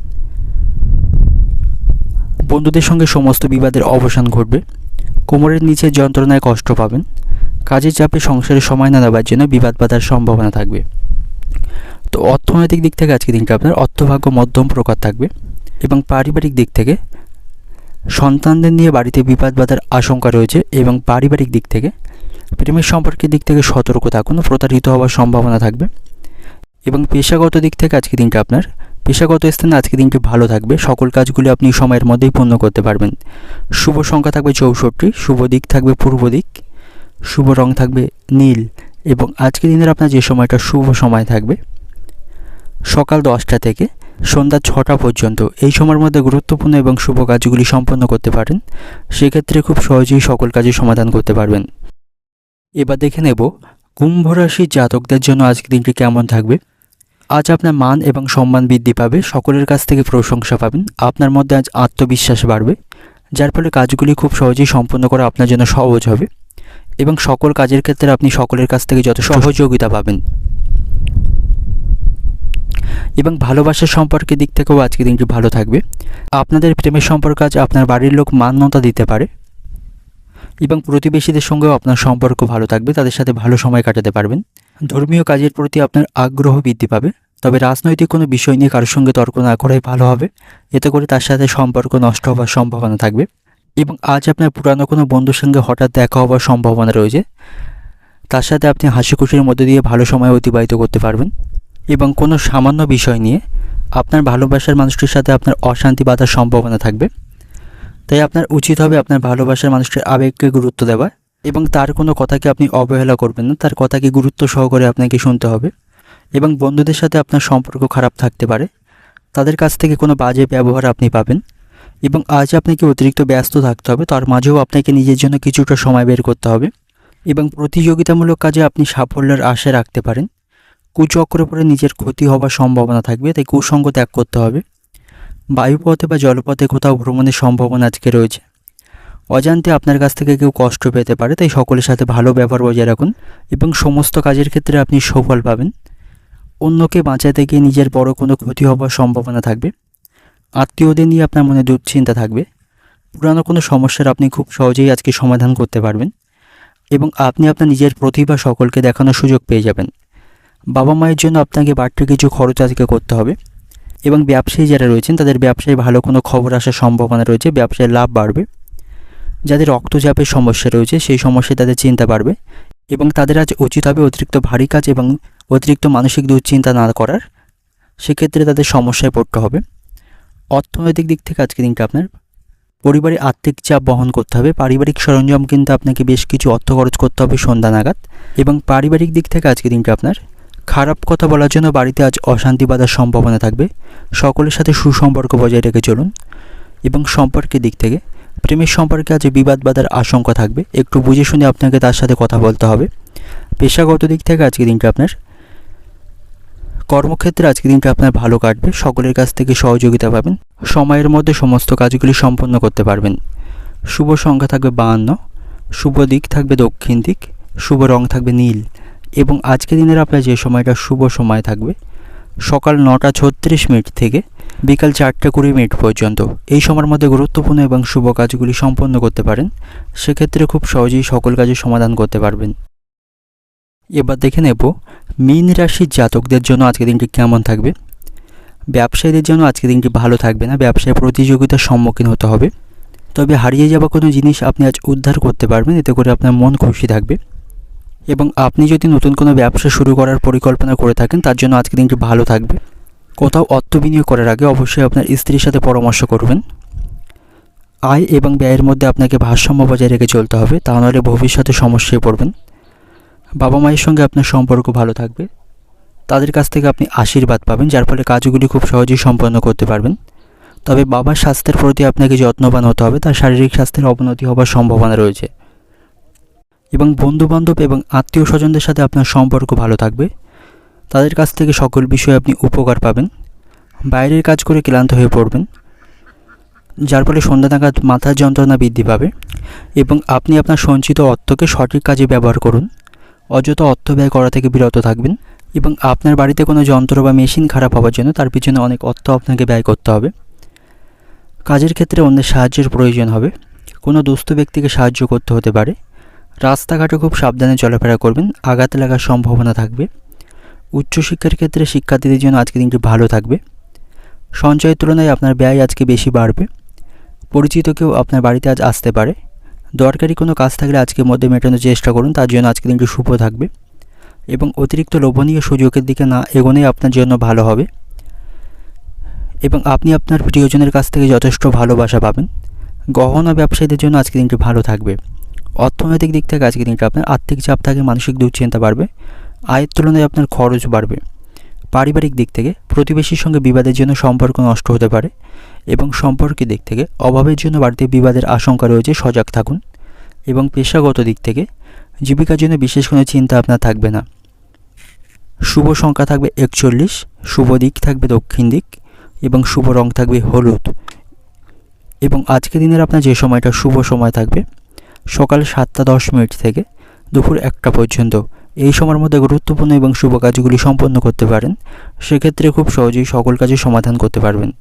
S2: বন্ধুদের সঙ্গে সমস্ত বিবাদের অবসান ঘটবে। কোমরের নিচে যন্ত্রণায় কষ্ট পাবেন। কাজের চাপে সংসারে সময় না দেওয়ার জন্য বিবাদ বাধার সম্ভাবনা থাকবে। তো অর্থনৈতিক দিক থেকে আজকে দিনটা আপনার অর্থভাগ্য মধ্যম প্রকার থাকবে এবং পারিবারিক দিক থেকে সন্তানদের নিয়ে বাড়িতে বিবাদ বাধার আশঙ্কা রয়েছে এবং পারিবারিক দিক থেকে প্রেমের সম্পর্কের দিক থেকে সতর্ক থাকুন, প্রতারিত হওয়ার সম্ভাবনা থাকবে। এবং পেশাগত দিক থেকে আজকে দিনটা আপনার, পেশাগত স্থানে আজকে দিনটি ভালো থাকবে। সকল কাজগুলি আপনি সময়ের মধ্যেই পূর্ণ করতে পারবেন। শুভ সংখ্যা থাকবে চৌষট্টি, শুভ দিক থাকবে পূর্ব দিক, শুভ রং থাকবে নীল, এবং আজকে দিনের আপনার যে সময়টা, শুভ সময় থাকবে সকাল দশটা থেকে সন্ধ্যা ছটা পর্যন্ত। এই সময়ের মধ্যে গুরুত্বপূর্ণ এবং শুভ কাজগুলি সম্পন্ন করতে পারেন। সেক্ষেত্রে খুব সহজেই সকল কাজে সমাধান করতে পারবেন। এবার দেখে নেব কুম্ভ রাশির জাতকদের জন্য আজকে দিনটি কেমন থাকবে। আজ আপনার মান এবং সম্মান বৃদ্ধি পাবে, সকলের কাছ থেকে প্রশংসা পাবেন, আপনার মধ্যে আজ আত্মবিশ্বাস বাড়বে, যার ফলে কাজগুলি খুব সহজেই সম্পন্ন করা আপনার জন্য সহজ হবে এবং সকল কাজের ক্ষেত্রে আপনি সকলের কাছ থেকে যত সহযোগিতা পাবেন। এবং ভালোবাসার সম্পর্কের দিক থেকেও আজকে দিনটি ভালো থাকবে। আপনাদের প্রেমের সম্পর্ক আজ আপনার বাড়ির লোক মান্যতা দিতে পারে এবং প্রতিবেশীদের সঙ্গেও আপনার সম্পর্ক ভালো থাকবে, তাদের সাথে ভালো সময় কাটাতে পারবেন। ধর্মীয় কাজের প্রতি আপনার আগ্রহ বৃদ্ধি পাবে, তবে রাজনৈতিক কোনো বিষয় নিয়ে কারোর সঙ্গে তর্ক না করাই ভালো হবে। এতে করে তার সাথে সম্পর্ক নষ্ট হওয়ার সম্ভাবনা থাকবে এবং আজ আপনার পুরানো কোনো বন্ধুর সঙ্গে হঠাৎ দেখা হওয়ার সম্ভাবনা রয়েছে। তার সাথে আপনি হাসি খুশির মধ্যে দিয়ে ভালো সময় অতিবাহিত করতে পারবেন এবং কোনো সামান্য বিষয় নিয়ে আপনার ভালোবাসার মানুষটির সাথে আপনার অশান্তি বাঁধার সম্ভাবনা থাকবে। তাই আপনার উচিত হবে আপনার ভালোবাসার মানুষটির আবেগকে গুরুত্ব দেওয়া এবং তার কোনো কথাকে আপনি অবহেলা করবেন না, তার কথাকে গুরুত্ব সহকারে আপনাকে শুনতে হবে এবং বন্ধুদের সাথে আপনার সম্পর্ক খারাপ থাকতে পারে। তাদের কাছ থেকে কোনো বাজে ব্যবহার আপনি পাবেন এবং আজ আপনাকে অতিরিক্ত ব্যস্ত থাকতে হবে, তার মাঝেও আপনাকে নিজের জন্য কিছুটা সময় বের করতে হবে এবং প্রতিযোগিতামূলক কাজে আপনি সাফল্যের আশা রাখতে পারেন। কুচক্রে পরে নিজের ক্ষতি হবার সম্ভাবনা থাকবে, তাই কুসঙ্গ ত্যাগ করতে হবে। বায়ুপথে বা জলপথে কোথাও ভ্রমণের সম্ভাবনা আজকে রয়েছে। অজান্তে আপনার কাছ থেকে কেউ কষ্ট পেতে পারে, তাই সকলের সাথে ভালো ব্যবহার বজায় রাখুন এবং সমস্ত কাজের ক্ষেত্রে আপনি সফল পাবেন। অন্যকে বাঁচাতে গিয়ে নিজের বড় কোনো ক্ষতি হবার সম্ভাবনা থাকবে। আত্মীয়দের নিয়ে আপনার মনে দুশ্চিন্তা থাকবে। পুরানো কোনো সমস্যার আপনি খুব সহজেই আজকে সমাধান করতে পারবেন এবং আপনি আপনার নিজের প্রতিভা সকলকে দেখানোর সুযোগ পেয়ে যাবেন। বাবা মায়ের জন্য আপনাকে বাড়তি কিছু খরচ আজকে করতে হবে। এবং ব্যবসায়ী যারা রয়েছেন, তাদের ব্যবসায় ভালো কোনো খবর আসার সম্ভাবনা রয়েছে, ব্যবসায় লাভ বাড়বে। যাদের রক্তচাপের সমস্যা রয়েছে, সেই সমস্যায় তাদের চিন্তা বাড়বে এবং তাদের আজ উচিত হবে অতিরিক্ত ভারী কাজ এবং অতিরিক্ত মানসিক দুশ্চিন্তা না করার। সেক্ষেত্রে তাদের সমস্যায় পড়তে হবে। অর্থনৈতিক দিক থেকে আজকে দিনটা আপনার, পরিবারে আর্থিক চাপ বহন করতে হবে, পারিবারিক সরঞ্জাম কিন্তু আপনাকে বেশ কিছু অর্থ খরচ করতে হবে সন্ধ্যা নাগাদ এবং পারিবারিক দিক থেকে আজকে দিনটা আপনার খারাপ কথা বলার জন্য বাড়িতে আজ অশান্তি বাঁধার সম্ভাবনা থাকবে। সকলের সাথে সুসম্পর্ক বজায় রেখে চলুন। এবং সম্পর্কের দিক থেকে, প্রেমের সম্পর্কে আজ বিবাদ বাঁধার আশঙ্কা থাকবে। একটু বুঝে শুনে আপনাকে তার সাথে কথা বলতে হবে। পেশাগত দিক থেকে আজকে দিনটা আপনার কর্মক্ষেত্রে আজকে দিনটা আপনার ভালো কাটবে। সকলের কাছ থেকে সহযোগিতা পাবেন। সময়ের মধ্যে সমস্ত কাজগুলি সম্পন্ন করতে পারবেন। শুভ সংখ্যা থাকবে বাহান্ন, শুভ দিক থাকবে দক্ষিণ দিক, শুভ রং থাকবে নীল। এবং আজকে দিনের আপনার যে সময়টা, শুভ সময় থাকবে, সকাল নটা ছত্রিশ মিনিট থেকে বিকাল চারটে কুড়ি মিনিট পর্যন্ত। এই সময়ের মধ্যে গুরুত্বপূর্ণ এবং শুভ কাজগুলি সম্পন্ন করতে পারেন। সেক্ষেত্রে খুব সহজেই সকল কাজের সমাধান করতে পারবেন। এবার দেখে নেব মীন রাশির জাতকদের জন্য আজকের দিনটি কেমন থাকবে। ব্যবসায়ীদের জন্য আজকের দিনটি ভালো থাকবে না, ব্যবসায় প্রতিযোগিতার সম্মুখীন হতে হবে। তবে হারিয়ে যাওয়া কোনো জিনিস আপনি আজ উদ্ধার করতে পারবেন, এতে করে আপনার মন খুশি থাকবে। এবং আপনি যদি নতুন কোনো ব্যবসা শুরু করার পরিকল্পনা করে থাকেন, তার জন্য আজকে দিনটি ভালো থাকবে। কোথাও অর্থ বিনিয়োগ করার আগে অবশ্যই আপনার স্ত্রীর সাথে পরামর্শ করবেন। আয় এবং ব্যয়ের মধ্যে আপনাকে ভারসাম্য বজায় রেখে চলতে হবে, তা নাহলে ভবিষ্যতে সমস্যায় পড়বেন। বাবা মায়ের সঙ্গে আপনার সম্পর্ক ভালো থাকবে। তাদের কাছ থেকে আপনি আশীর্বাদ পাবেন, যার ফলে কাজগুলি খুব সহজেই সম্পন্ন করতে পারবেন। তবে বাবার স্বাস্থ্যের প্রতি আপনাকে যত্নবান হতে হবে, তার শারীরিক স্বাস্থ্যের অবনতি হবার সম্ভাবনা রয়েছে। এবং বন্ধুবান্ধব এবং আত্মীয় স্বজনদের সাথে আপনার সম্পর্ক ভালো থাকবে। তাদের কাছ থেকে সকল বিষয়ে আপনি উপকার পাবেন। বাইরের কাজ করে ক্লান্ত হয়ে পড়বেন, যার ফলে সন্ধ্যা নাগাদ মাথার যন্ত্রণা বৃদ্ধি পাবে এবং আপনি আপনার সঞ্চিত অর্থকে সঠিক কাজে ব্যবহার করুন। অযথা অর্থ ব্যয় করা থেকে বিরত থাকবেন এবং আপনার বাড়িতে কোনো যন্ত্র বা মেশিন খারাপ হওয়ার জন্য তার পিছনে অনেক অর্থ আপনাকে ব্যয় করতে হবে। কাজের ক্ষেত্রে অন্যের সাহায্যের প্রয়োজন হবে। কোনো দুস্থ ব্যক্তিকে সাহায্য করতে হতে পারে। রাস্তাঘাটে খুব সাবধানে চলাফেরা করবেন, আঘাত লাগার সম্ভাবনা থাকবে। উচ্চশিক্ষার ক্ষেত্রে শিক্ষার্থীদের জন্য আজকে দিনটি ভালো থাকবে। সঞ্চয়ের তুলনায় আপনার ব্যয় আজকে বেশি বাড়বে। পরিচিত কেউ আপনার বাড়িতে আজ আসতে পারে। দরকারি কোনো কাজ থাকলে আজকের মধ্যে মেটানোর চেষ্টা করুন, তার জন্য আজকে দিনটি শুভ থাকবে। এবং অতিরিক্ত লোভনীয় সুযোগের দিকে না এগোনোই আপনার জন্য ভালো হবে। এবং আপনি আপনার প্রিয়জনের কাছ থেকে যথেষ্ট ভালোবাসা পাবেন। গহনা ব্যবসায়ীদের জন্য আজকে দিনটি ভালো থাকবে। অর্থনৈতিক দিক থেকে আজকে দিনটা আপনার আর্থিক চাপ থাকে, মানসিক দুশ্চিন্তা বাড়বে, আয়ের তুলনায় আপনার খরচ বাড়বে। পারিবারিক দিক থেকে প্রতিবেশীর সঙ্গে বিবাদের জন্য সম্পর্ক নষ্ট হতে পারে এবং সম্পর্কের দিক থেকে অভাবের জন্য বাড়িতে বিবাদের আশঙ্কা রয়েছে, সজাগ থাকুন। এবং পেশাগত দিক থেকে জীবিকার জন্য বিশেষ কোনো চিন্তা আপনার থাকবে না। শুভ সংখ্যা থাকবে একচল্লিশ, শুভ দিক থাকবে দক্ষিণ দিক এবং শুভ রং থাকবে হলুদ। এবং আজকে দিনের আপনার যে সময়টা, শুভ সময় থাকবে সকাল সাতটা দশ মিনিট থেকে দুপুর একটা পর্যন্ত এই সময়ের মধ্যে গুরুত্বপূর্ণ এবং শুভ কাজগুলি সম্পন্ন করতে পারেন। সেক্ষেত্রে খুব সহজেই সকল কাজের সমাধান করতে পারবেন।